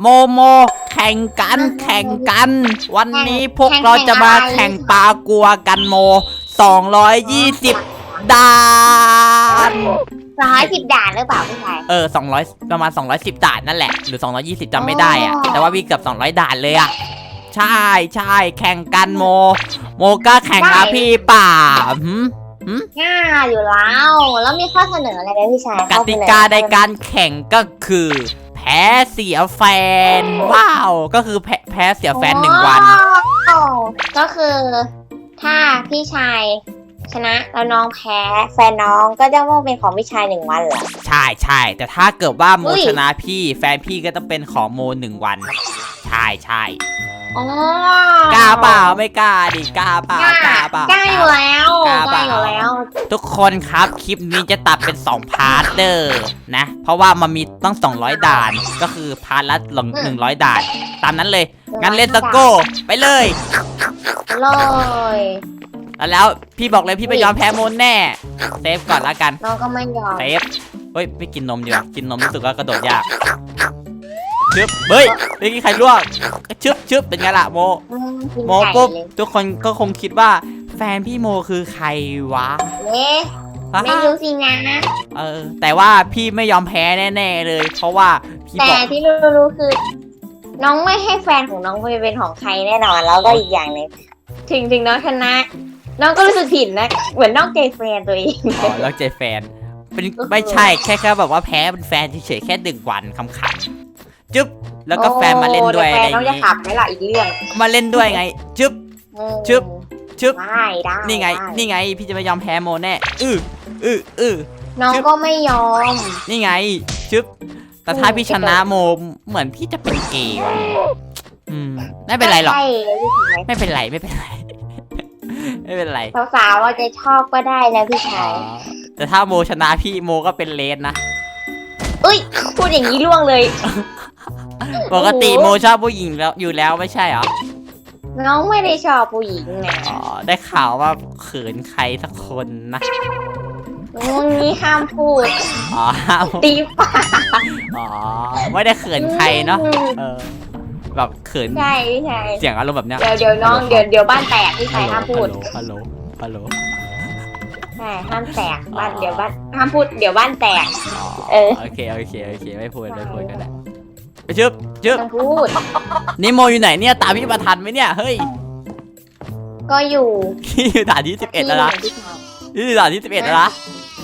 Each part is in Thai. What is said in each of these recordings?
โมโม แข่งกันแข่งกัน วันนี้พวกเราจะมาแข่งปลากัวกันโม 220ดานร้อยสิบด่านหรือเปล่าพี่ชาย เออ 200 ประมาณ 210 ด่านนั่นแหละ หรือ 220จำไม่ได้อะอ๋อแต่ว่าวิ่งเกือบ200 ด่านเลยอะใช่ใช่แข่งกันโม โมก็แข่งนะพี่ป่าหืมง่ายอยู่แล้ว แล้วมีข้อเสนออะไรไหมพี่ชายกติกาในการแข่งก็คือ แพ้เสียแฟน ว้าว ก็คือแพ้แพ้เสียแฟนหนึ่งวันโอ้ก็คือ ถ้าพี่ชายชนะแล้วน้องแพ้แฟนน้องก็จะว่าเป็นของพี่ชายหนึ่งวันเหรอ ใช่ใช่แต่ถ้าเกิดว่าโมอุ้ย ชนะพี่ แฟนพี่ก็ต้องเป็นของโมหนึ่งวัน ใช่ใช่ อ๋อกล้าเปล่าไม่กล้าดิกล้าเปล่ากล้าล้าเปล่ากล้าอยู่แล้วกล้ากเปล่าล้าอยู่แล้ว ทุกคนครับคลิปนี้จะตัดเป็น 2 พาร์ทเดอร์นะ เพราะว่ามันมีต้อง 200 ด่าน ก็คือพาร์ทละหนึ่งร้อยด่าน ตามนั้นเลย งั้นเล่นตะโก้ไปเลย เลย แล้วแล้วพี่บอกเลยพี่ไม่ยอมแพ้โมนแน่เซฟก่อนละกันน้องก็ไม่ยอมเซฟเฮ้ยไม่กินนมดีกว่ากินนมรู้สึกว่ากระโดดยาก ชึบเฮ้ยเมื่อกี้ใครล่วงชึบชึบเป็นไงล่ะโมอืมกินโมไก่ปุ๊บเลยทุกคนก็คงคิดว่า แฟนพี่โมคือใครวะเอ๊ะไม่รู้สินะเออ แต่ว่าพี่ไม่ยอมแพ้แน่ ๆ เลย เพราะว่าพี่แต่บอกที่รู้ๆคือ น้องไม่ให้แฟนของน้องไปเป็นของใครแน่นอนแล้วก็อีกอย่างหนึ่งถึงถึงน้องชนะ น้องก็รู้สึกผิดนะ เหมือนนอกใจแฟนตัวเองอ๋อแล้วใจแฟนเป็นก็คือไม่ใช่แค่แค่แบบว่าแพ้เป็นแฟนเฉยๆแค่หนึ่งวันคำๆ จึ๊บแล้วก็แฟนมาเล่นด้วยโแฟอะไรนอน้องย่างจะงี้ขับไหมล่ะอีกเรื่องมาเล่นด้วยไง จึ๊บอืมชึบชึบได้ได้นี่ไง ด้นี่ไง พี่จะไม่ยอมแพ้โมแน่อืออืออือน้องชึบ ก็ไม่ยอม นี่ไง ชึบ แต่ถ้าอืมพี่ชนะโมเหมือนพี่จะเป็นเกย์ว่ะอืม ไม่เป็นไรหรอก ใช่พี่ชายไม่เป็นไร ไม่เป็นไร ไม่เป็นไรสาวๆว่าจะชอบก็ได้นะพี่ชาอ๋อย แต่ถ้าโมชนะพี่โมก็เป็นเลนนะเอ้ยพูดอย่างนี้ล่วงเลย ปกติโอ้โหโมชอบผู้หญิงแล้วอยู่แล้วไม่ใช่เหรอ น้องไม่ได้ชอบผู้หญิงนะอ๋อ ได้ข่าวว่าเขินใครสักคนนะมึงนี้ห้ามพูดอ๋อตีปากอ๋อ ไม่ได้เขินใครเนาะ เออ แบบเขิน ใช่พี่ชายเสียงอารมณ์แบบเนี้ย เดี๋ยวเดี๋ยวน้อง เดี๋ยวเดี๋ยวบ้านแตกพี่ชายห้ามพูดฮัลโหลฮัลโหลใช่ห้ามแตกบ้านเดี๋ยวบ้านห้ามพูดเดี๋ยวบ้านแตกอ๋อเออ โอเคโอเคโอเคไม่พูดไม่พูดก็ได้ไป ชึบชึบต้องพูดนี่โมอยู่ไหนเนี่ยตามพี่มาทันไหมเนี่ยเฮ้ยก็อยู่พี่อยู่ด่านที่สิบเอ็ดแล้วนะพี่ชายนี่อยู่ด่านที่สิบเอ็ดแล้วนะ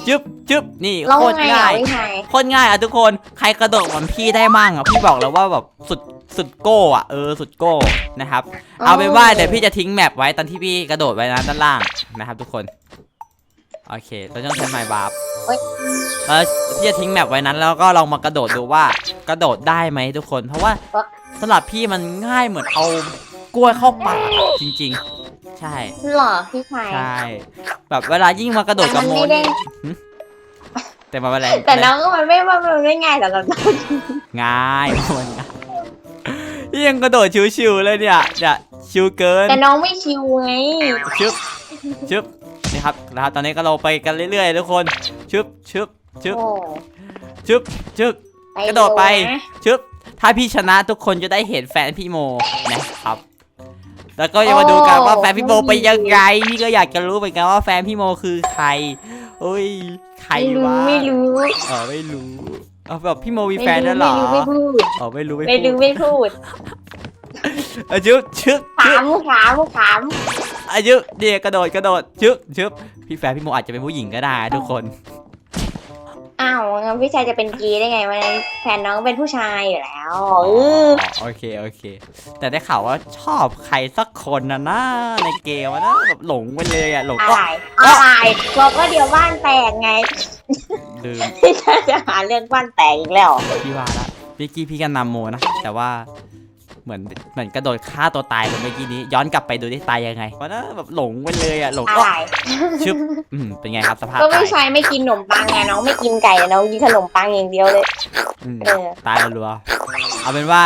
ชึบชึบนี่ร้องโคตรไงอะง่ายพี่ชายโคตรง่ายอะทุกคนใครกระโดดเหมือนพี่ได้มั่งอะพี่บอกแล้วว่าแบบสุดสุดโก้อะเออสุดโก้นะครับ เอาเป็นว่าเดี๋ยวพี่จะทิ้งแมปไว้ตอนที่พี่กระโดดไว้นะด้านล่างนะครับ ทุกคนโอเคเราต้องใช้ไม้บาร์ บแล้วพี่จะทิ้งแมปไว้นั้นแล้วก็ลองมากระโดดดูว่ากระโดดได้ไหมทุกคน เพราะว่าสำหรับพี่มันง่ายเหมือนเอากล้วยเข้าปากจริง ๆ ใช่หรอพี่ชายใช่แบบเวลายิ่งมากระโดดกับโมแต่มันไม่ได้ นี่แต่มาอะไรแต่น้องก็มันไม่ว่ามันไม่ง่ายสำหรับน้องง่ายมันง่ายนี่ยังกระโดดชิวๆเลยเนี่ยเนี่ยชิวเกิน แต่น้องไม่ชิวไง ชึบชึบนี่ครับนะครับ ตอนนี้ก็เราไปกันเรื่อยๆทุกคน ชึบชึบชึบโอ้ชึบชึบ กระโดดไปชึบ ถ้าพี่ชนะทุกคนจะได้เห็นแฟนพี่โมนะครับ แล้วก็จะมาดูกันว่าแฟนพี่โมไปนยังไง พี่ก็อยากจะรู้เหมือนกันว่าแฟนพี่โมคือใครโอ้ย ใครไม่รู้วะไม่รู้เออไม่รู้เอาแบบพี่โมมีแฟนแล้วเหรอไม่รู้ไม่พูดอ๋อไม่รู้ไม่ไม่รู้พูดไม่พูดเออชึบชึบชึถาบมถามถามอายุเดียกระโดดกระโดดชึบชึบพี่แฟนพี่โมอาจจะเป็นผู้หญิงก็ได้ทุกคน อ้าวงั้นพี่ชายจะเป็นกีได้ไงวันนั้นแฟนน้องเป็นผู้ชายอยู่แล้วเออโอเคโอเค แต่ได้ข่าวว่าชอบใครสักคนนะนะในเกมอะนะแบบหลงไปเลยอะหลงอะก็ไรอะไรบอกว่าเดี๋ยวบ้านแตกไงลืมพี่ชายจะหาเรื่องบ้านแตกอีกแล้วพี่ว่าละพี่กี้พี่กันนำโมนะแต่ว่า เหมือนเหมือนกระโดดฆ่าตัวตายไปเมื่อกี้นี้ ย้อนกลับไปดูได้ตายยังไงวะนะแบบหลงไปเลยอะหลงอะก็ไรชึบอืมเป็นไงครับสภาพก็ตายพี่ชายไม่กินขนมปังไงน้องไม่กินไก่น้องกินขนมปังอย่างเดียวเลย อืมเออ ตายรัวๆเอาเป็นว่า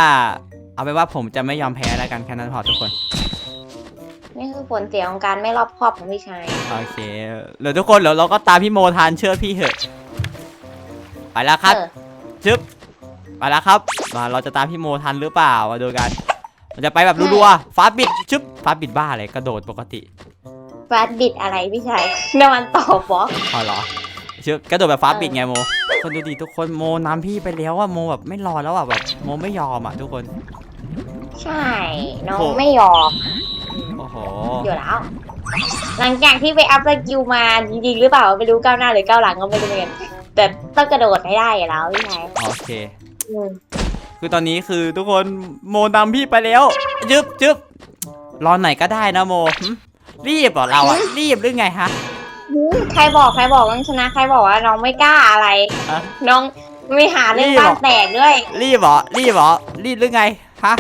เอาเป็นว่าผมจะไม่ยอมแพ้แล้วกันแค่นั้นพอทุกคน นี่คือผลเสียของการไม่รอบคอบของพี่ชายโอเคเดี๋ยวทุกคนเดี๋ยวเราก็ตามพี่โมทานเชื่อพี่เหอะ ไปแล้วครับ เออชึบ ไปแล้วครับมาเราจะตามพี่โมทันหรือเปล่ามาดูกัน มันจะไปแบบรัวๆฟ้าบิดชึบฟ้าบิดบ้าอะไรกระโดดปกติฟาดบิดอะไรพี่ชายน้ำมันตอบฟออ๋อเหรอชึบกระโดดแบบฟ้าบิดไงโมคนดูดิทุกคนโมนำพี่ไปแล้วอะโมแบบไม่รอแล้วอะแบบโมไม่ยอมอะทุกคน ใช่ น้องโหไม่ยอมโอ้โหอยู่แล้ว หลังจากที่ไปอัพสกิลมาจริงๆหรือเปล่าไม่รู้ก้าวหน้าหรือก้าวหลังก็ไม่รู้เหมือนกันแต่ต้องกระโดดให้ได้อยู่แล้วพี่ชายโอเคอืม คือตอนนี้คือทุกคนโมนำพี่ไปแล้วจึ๊บจึ๊บรอไหนก็ได้นะโมหึรีบเหรอเราอะรีบหรือไงฮะหืมใครบอกใครบอกน้องชนะใครบอกว่าน้องไม่กล้าอะไรอะน้องไม่หาเรื่องรีบเหรอบ้านแตกด้วยรีบเหรอรีบเหรอรีบหรือไงฮะ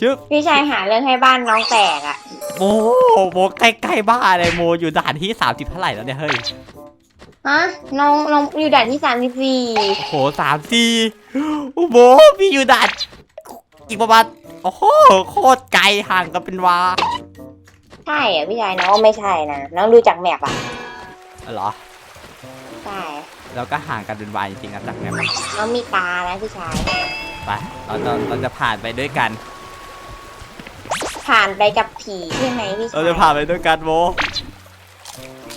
ชึบพี่ชายหาเรื่องให้บ้านน้องแตกอะ โมโมใกล้ๆบ้านเลยโมอยู่ด่านที่สามสิบเท่าไหร่แล้วเนี่ยเฮ้ย ฮะน้องน้องอยู่ด่านที่สามสิบสี่โอ้โหสามสี่โอ้โหพี่อยู่ด่านอีกประมาณโอ้โหโคตรไกลห่างกันเป็นวาใช่อะพี่ชายน้องว่าไม่ใช่นะน้องดูจากแมปอะเหรอใช่เราก็ห่างกันเป็นวาจริงๆนะจากแมปน้องมีตานะพี่ชายไปเราจะเราจะผ่านไปด้วยกัน ผ่านไปกับผีใช่ไหมพี่ชาเรายจะผ่านไปด้วยกันโม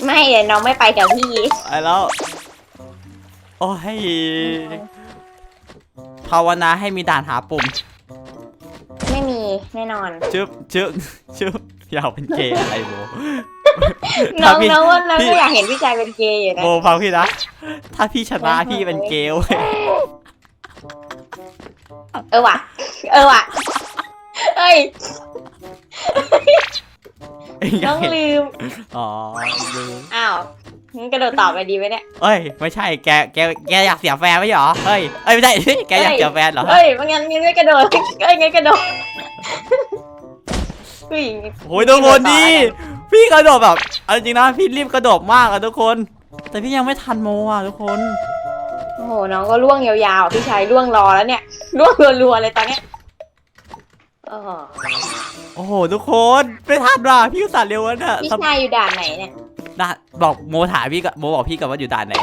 ไม่เดี๋ยวน้องไม่ไปกับพี่ ไปแล้ว โอ้ยภาวนาให้มีด่านหาปุ่ม ไม่มีแน่นอน ชึบชึบชึบอยากเป็นเกย์อะไรโมน้องถ้าพี่น้องว่าน้องพี่ก็อยากเห็นพี่ชายเป็นเกย์อยู่นะโมฟังพี่นะ ถ้าพี่ชนะพี่เป็นเกย์เว้ยเออว่ะ เออว่ะเอ้ย อยาน้อกงเห็นลืม อ๋อลืมอ้าวงั้นกระโดดตอบไปดีไหมเนี่ย เอ้ย ไม่ใช่ แก แก แกอยากเสียแฟนไม่ใช่เหรอ เฮ้ย เอ้ยไม่ใช่ แกอยากเสียแฟนเหรอเอ้ยมันงั้นงั้นไม่กระโดดเอ้ยงั้นกระโดดผู้หญิงโอ้ยทุกคนดีพี่กระโดดแบบเอาจริงนะพี่รีบกระโดดมากอะทุกคน แต่พี่ยังไม่ทันโมอะทุกคน โอ้โหน้องก็ล่วงยาวๆ พี่ชายล่วงรอแล้วเนี่ยล่วงรัวๆเลยตอนเนี้ยเออ โอ้โห ทุกคนไม่ทันว่ะพี่อุตส่าห์เร็วแล้วเนี่ยพี่ชายอยู่ด่านไหนเนี่ยด่านบอกโมถามพี่กับโมบอกพี่กับว่าอยู่ด่านไหน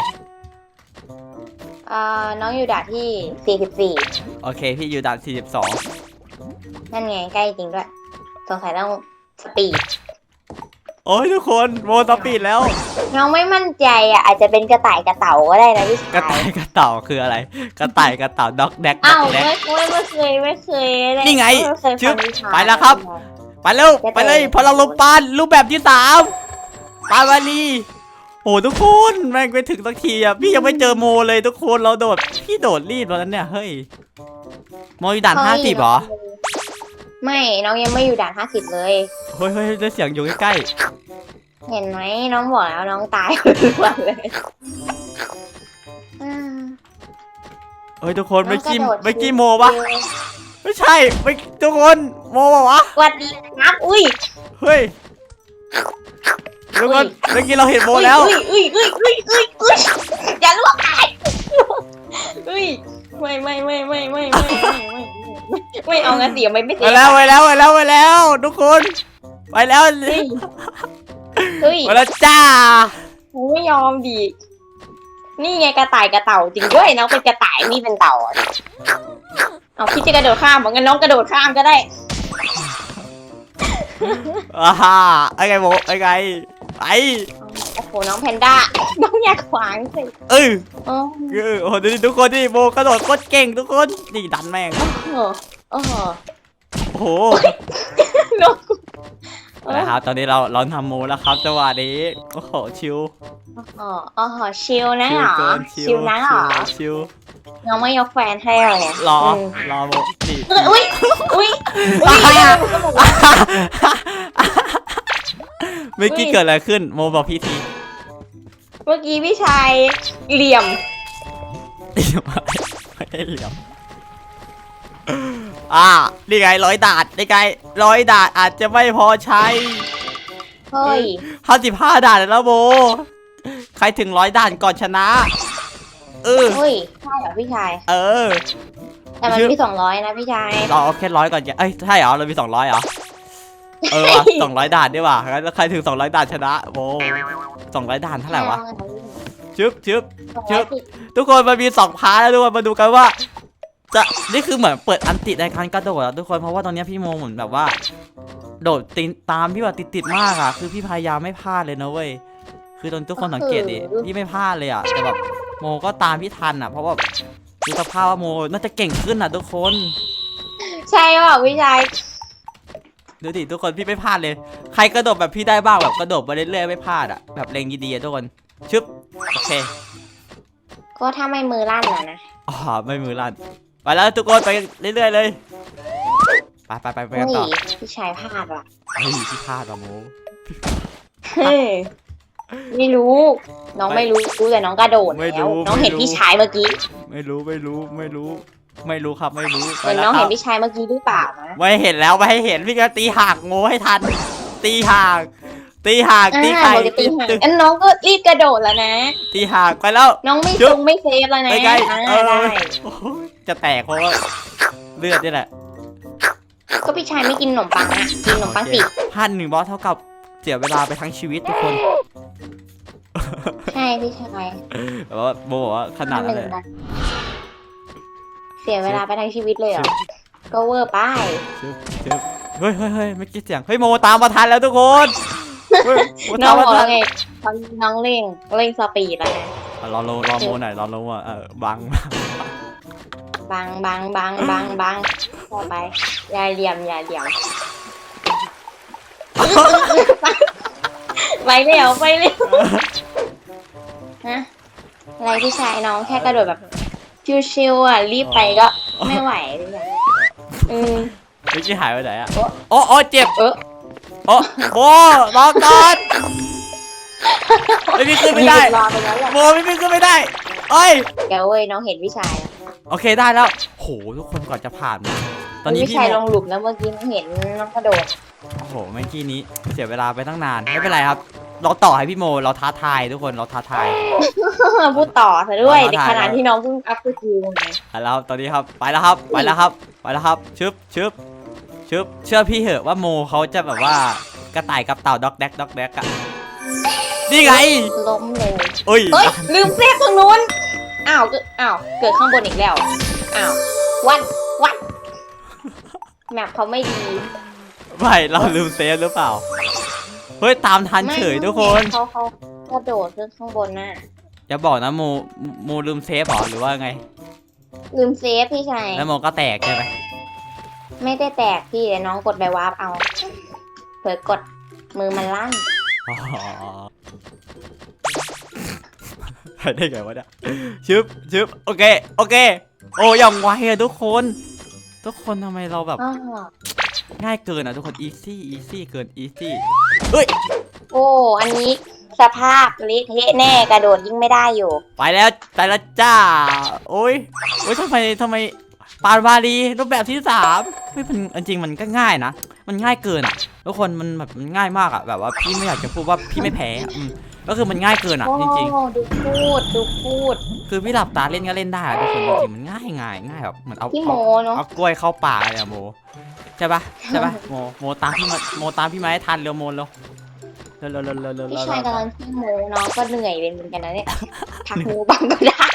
เอ่อน้องอยู่ด่านที่สี่สิบสี่โอเค พี่อยู่ด่าน42 นั่นไงใกล้จริงด้วย สงสัยต้องสปีดโอ้ยทุกคนโมสปีดแล้ว น้องไม่มั่นใจอะอาจจะเป็นกระต่ายกระเต่าก็ได้นะพี่กระชาต่ายยกระเต่าคืออะไร กระต่ายกระเต่าด็อกแดกด็อ้าอวกแดก ไม่ไม่ไม่เคยไม่เคยเลยนี่ไงม่เคยชึฟับงนิทาน ไปแล้วครับ ไปเร็วไปเลยพลังลมปานรูปแบบที่สามปานวาลีโอ้ทุกคนแม่งไปถึงสักทีอะพี่ยังไม่เจอโมเลยทุกคนเราโดดพี่โดดรีดวันนั้นเนี่ยเฮ้ยโมอยู่ด่านห้าสิบเหรอไม่ น้องยังไม่อยู่ด่านห้าสิบเลย เฮ้ยเฮ้ยได้เสียงอยู่ใกล้ เห็นไหมน้องบอกแล้วน้องตายทุกวันเลยอ่าๆเฮ้ยทุกคนไม่กี้น้องกระโดดไม่กี้โมปะไม่ใช่ไม่ทุกคนโมปะวะสวัสดีครับอุ้ยเฮ้ยทุกคนเมื่อกี้เราเห็นโมแล้ว อุ้ยอุ้ยอุ้ยอุ้ยอุ้ยอุ้ยอย่าลวกตายอุ้ยไม่ไม่ไม่ไม่ไม่ไม่ไม่ไม่ไม่เอางั้นเสียไม่ไม่ไปเสียแล้วไปแล้วไปแล้วไปแล้ว ทุกคน ไปแล้ว เฮ้ย เฮ้ยไปแล้วจ้ากูไม่ยอมดิ นี่ไงกระต่ายกระเต่าจริงด้วยน้องเป็นกระต่ายนี่เป็นเต่าอะเอาพี่จะกระโดดข้ามบอกงั้นน้องกระโดดข้ามก็ได้อ่าฮ่าไอ้ไงโมไอ้ไงไปโอ้โหน้องแพนด้า น้องอยากขวางสิเออโอ้เออโอ้โหดูดิทุกคนดิโมกระโดดโคตรเก่งทุกคนนี่ดันแม่งโหโอ้โหโอ้โห น้อง นะครับ ตอนนี้เราเราทำโมแล้วครับจังหวะนี้โอ้โหชิวโอ้โหโอ้โหชิลนะชิเหวรอเกินชิชิลนะเหรอชิวน้องไม่ยกแฟนให้เหรอเนี่ยรอมรอโมนี่อุ้ยอุ้ยอุ้ยก็บอกว่าเมื่อกี้เกิดอะไรขึ้นโมบอกพี่ทีเมื่อกี้พี่ชายเหลี่ยมไม่ได้เหลี่ยม อ่านี่ไงร้อยดาดนี่ไงร้อยดาดอาจจะไม่พอใช้เฮ้ยห้าสิบห้าด่านแล้วโบ ใครถึงร้อยด่านก่อนชนะ เออเฮ้ยใช่เหรอพี่ชาย เออ แต่มันมีสองร้อยนะพี่ชายเราเอาแค่ร้อยก่อนแกเอ้ยใช่เหรอเรามีสองร้อยเหรอเออว่ะสองร้อยด่านดีกว่างั้นใครถึงสองร้อยด่านชนะโบสองร้อยด่านเท่าไหร่วะชึบชึบชึบทุกคนมันมีสองพาร์ทแล้วทุกคนมาดูกันว่า จะนี่คือเหมือนเปิดอันติในการกระโดดอะทุกคนเพราะว่าตอนเนี้ยพี่โมเหมือนแบบว่า โดดติดตามพี่แบบติดๆมากอะคือพี่พยายามไม่พลาดเลยนะเว้ยคือตอนทุกคนสังเกตดิพี่ไม่พลาดเลยอะแต่แบบโมก็ตามพี่ทันอะเพราะว่าดูสภาพว่าโมน่าจะเก่งขึ้นอะทุกคน ใช่เปล่าพี่ชายดูดิทุกคนพี่ไม่พลาดเลย ใครกระโดดแบบพี่ได้บ้างแบบกระโดดไปเรื่อยๆไม่พลาดอะแบบเล็งดีๆอะทุกคนชึบโอเคก็ถ้าไม่มือลั่นนะนะอ๋อไม่มือลั่น ไปแล้วทุกคนไปเรื่อยๆเลยไปไปไปไปกันต่อนี่พี่ชายพลาดว่ะเฮ้ยพี่พลาดอะโมเฮ้ยไม่รู้ น้องไม่รู้รู้แต่น้องกระโดดไม่แล้วรู้น้องเห็นไม่รู้พี่ชายเมื่อกี้ ไม่รู้ไม่รู้ไม่รู้ไม่รู้ครับไม่รู้เหมือนไปน้องแล้วคเห็รันบพี่ชายเมื่อกี้หรือเปล่านะไม่เห็นแล้วไม่ให้เห็นพี่ก็ตีห่างโง่ให้ทัน ตีห่าง ตีห่างตีอ่าไข่ปกติตีห่างตึกอันน้องก็รีบกระโดดแล้วนะ ตีห่างไปแล้ว น้องไม่เดี๋ยวซุงไม่เซฟแล้วนะไปไกลอ่าเออได้โอ้โหจะแตกเพราะว่าเลือดนี่แหละก็พี่ชายไม่กินขนมปังนะกินขนมปังสิพลาดหนึ่งบอสเท่ากับเสียเวลาไปทั้งชีวิตทุกคนใช่พี่ชายแต่ว่าโบบอกว่าขนาดนั้นเลยเสียเวลาไปทั้งชีวิตเลยเหรอ ก็เวอร์ไป ชึบชึบเฮ้ยเฮ้ยเฮ้ยไม่คิดเสียง เฮ้ยโมตามมาทันแล้วทุกคนเฮ้ยโม น้ตาอมงมาบอกทัแล้นวไงตอนนี้น้องเร่งเร่งสปีดแล้วนะอะรอโลรอโมหน่อยรอโลอะเออบังบังบังบังบังบังพอไปอย่าเหลี่ยมอย่าเหลี่ยมไปเร็วไปเร็วฮะอะไรพี่ชายน้องแค่กระโดดแบบชิวๆอะรีบไปก็ไม่ไหวเลยอะอืมเมื่อกี้หายไปไหนอะโอ๊ะโอ้โอ้เจ็บเออ โอ้โบรอก่อนไม่มีขึ้นไม่ได้รอไปแล้วแหละโบไม่มีขึ้นไม่ได้เอ้ยเดี๋ยวเว้ยน้องเห็นพี่ชายอะโอเคได้แล้วโหทุกคนก่อนจะผ่านมาตอนนี้พี่พี่ชายโมลงหลุมแล้วเมื่อกี้น้องเห็นน้องกระโดดโอ้โหเมื่อกี้นี้เสียเวลาไปตั้งนานไม่เป็นไรครับ เราต่อให้พี่โมเราท้าทายทุกคนเราท้าทาย พูดต่อซะด้วยเอาในถ่ายขณะแล้วที่น้องเพิ่งอัพสกิลไง ไปแล้วครับตอนนี้ครับไปแล้วครับไปแล้วครับไปแล้วครับชึบชึบ ชึบเชื่อพี่เหอะว่าโมเขาจะแบบว่ากระต่ายกับเต่าด็อกแดกด็อกแดกอะนี่ไงล้มเลยเอ้ยเอ้ยลืมเซฟตรงนู้นอ้าวเกิดอ้าวเกิดข้างบนอีกแล้วอ้าววันวันแมปเขาไม่ดีไม่เราลืมเซฟหรือเปล่าเฮ้ยตามทันเฉยทุกคนเขาเขากระโดดขึ้นข้างบนน่ะอย่าบอกนะโมโมลืมเซฟเหรอหรือว่าไง ลืมเซฟพี่ชายแล้วโมก็แตกใช่ไหม ไม่ได้แตกพี่แต่น้องกดไปวาร์ปเอา เผลอกดมือมันลั่น อ๋อไปได้ไงวะเนี่ยชึบชึบโอเค โอเค โอ้ยังไวอะทุกคน ทุกคนทำไมเราแบบ อ้าวง่ายเกินอะทุกคน easy easy เกิน easy เฮ้ย โอ้ อันนี้สภาพเละเทะแน่กระโดดยิ่งไม่ได้อยู่ ไปแล้ว ไปแล้วจ้า โอ้ยโอ้ยทำไมทำไม ปานวารีรูปแบบที่สามเฮ้ยมันจริงๆมันก็ง่ายนะ มันง่ายเกินอะทุกคนมันแบบมันง่ายมากอะแบบว่าพี่ไม่อยากจะพูดว่าพี่ไม่แพ้อะอืมก็คือมันง่ายเกินอะโอ้จริงดูพูดดูพูด ๆ คือพี่หลับตาเล่นก็เล่นได้อะทุกคนจริงๆมันง่ายง่ายง่ายแบบเหมือนเอาพี่โมเอาเนาะเอากล้วยเข้าปากเลยอะโมใช่ปะใช่ปะโมโมตามพี่มาโมตามพี่มาให้ทันเร็วโมเร็ว เร็วเร็วเร็วเร็วเร็วพี่เร็วชายกำลังพี่โมน้องก็เหนื่อยเป็นเหมือนกันนะเนี่ยพักหูบ้างก็ได้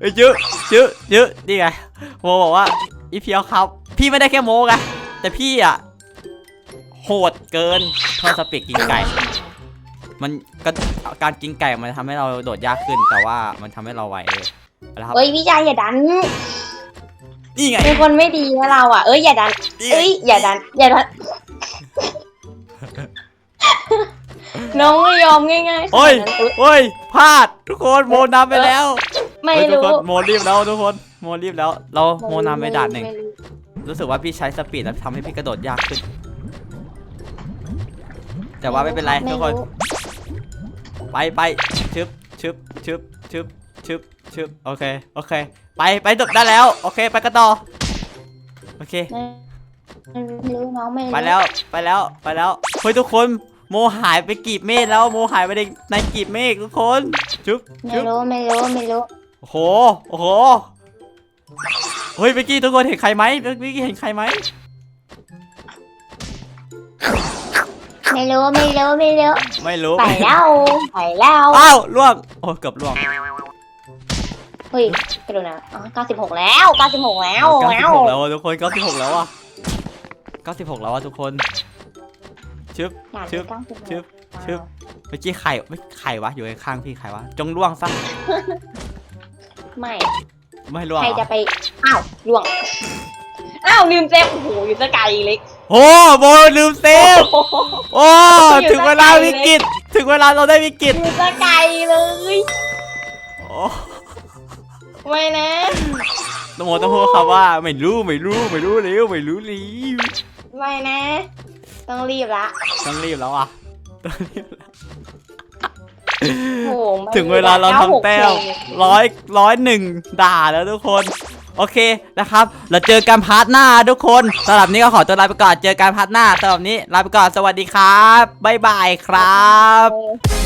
เอ้ยจื้อจื้อจื้อนี่ไงโมบอกว่าอีเพียวครับ พี่ไม่ได้แค่โมไงแต่พี่อะโหดเกินเท่าสปีกกินไก่ มันก็การกินไก่มันทำให้เราโดดยากขึ้นแต่ว่ามันทำให้เราไวเลยนะครับเอ้ยพี่ชายอย่าดันนี่ไงเป็นคนไม่ดีนะเราอะ เอ้ยอย่าดันนี่ไงเอ้ยอย่าดันอย่าดัน น้องไม่ยอมง่ายๆโอ้ยขนาดนั้นอุ๊ยโอ้ยพลาดทุกคนโมนำไปแล้วไม่เฮ้ยทุกรู้คนโมรีบแล้วทุกคนโมรีบแล้ว เราโมนำไปด่านหนึ่งไม่รู้รู้สึกว่าพี่ใช้สปีดแล้วทำให้พี่กระโดดยากขึ้น แต่ว่าไม่เป็นไรทุกคน ไปไปชึบชึบชึบชึบชึบชึบโอเคโอเค ไปไปจบได้แล้ว โอเคไปกันต่อโอเค ไม่รู้น้องไม่รู้ไปแล้วไปแล้วไปแล้วเฮ้ยทุกคน โมหายไปกีบเมฆแล้วโมหายไปในในกีบเมฆทุกคนชึบไม่ชึบรู้ไม่รู้ไม่รู้โอ้โหโอ้โหเฮ้ยเมื่อกี้ทุกคนเห็นใครไหมเมื่อกี้เห็นใครไหมไม่รู้ไม่รู้ไม่รู้ไม่รู้ไปแล้วไปแล้วอ้าวล่วงโอ้เกือบล่วงเฮ้ยกระโดดนะอ๋อ96 แล้ว 96 แล้วเก้าสิแล้บวหกแล้วอะทุกคนเก้าสิบหกแล้วอะเก้าสิบหกแล้วอะทุกคน ชึบด่านชึบที่96ชึบชึบ เมื่อกี้ใครไม่ใครวะอยู่ข้างๆพี่ใครวะจงล่วงซะไม่ไม่ล่วงใครเหรจะอไป อ้าวล่วง อ้าวลืมเซฟโอ้โหอยู่สกายเล็กโอ้โบลืมเซฟโอ้โหโอ้ถึงเวลาวิกฤตถึงเวลาเราได้วิกฤตอยู่สกายเลยโอ้ไม่นะตโมต้องพูดคำว่าไม่รู้ไม่รู้ไม่รู้เร็วไม่รู้เร็วไม่นะ ต้องรีบละต้องรีบแล้วอะต้องรีบแล้วโอ้โหไม่ถึงเวลาเราทำแต้ม96เพลงร้อยร้อยหนึ่งด่าแล้วทุกคน โอเคนะครับ เราเจอกันพาร์ทหน้าทุกคนสำหรับนี้ก็ขอตัวลาไปก่อนเจอกันพาร์ทหน้าสำหรับนี้ลาไปก่อนสวัสดีครับบ๊ายบายครับเออ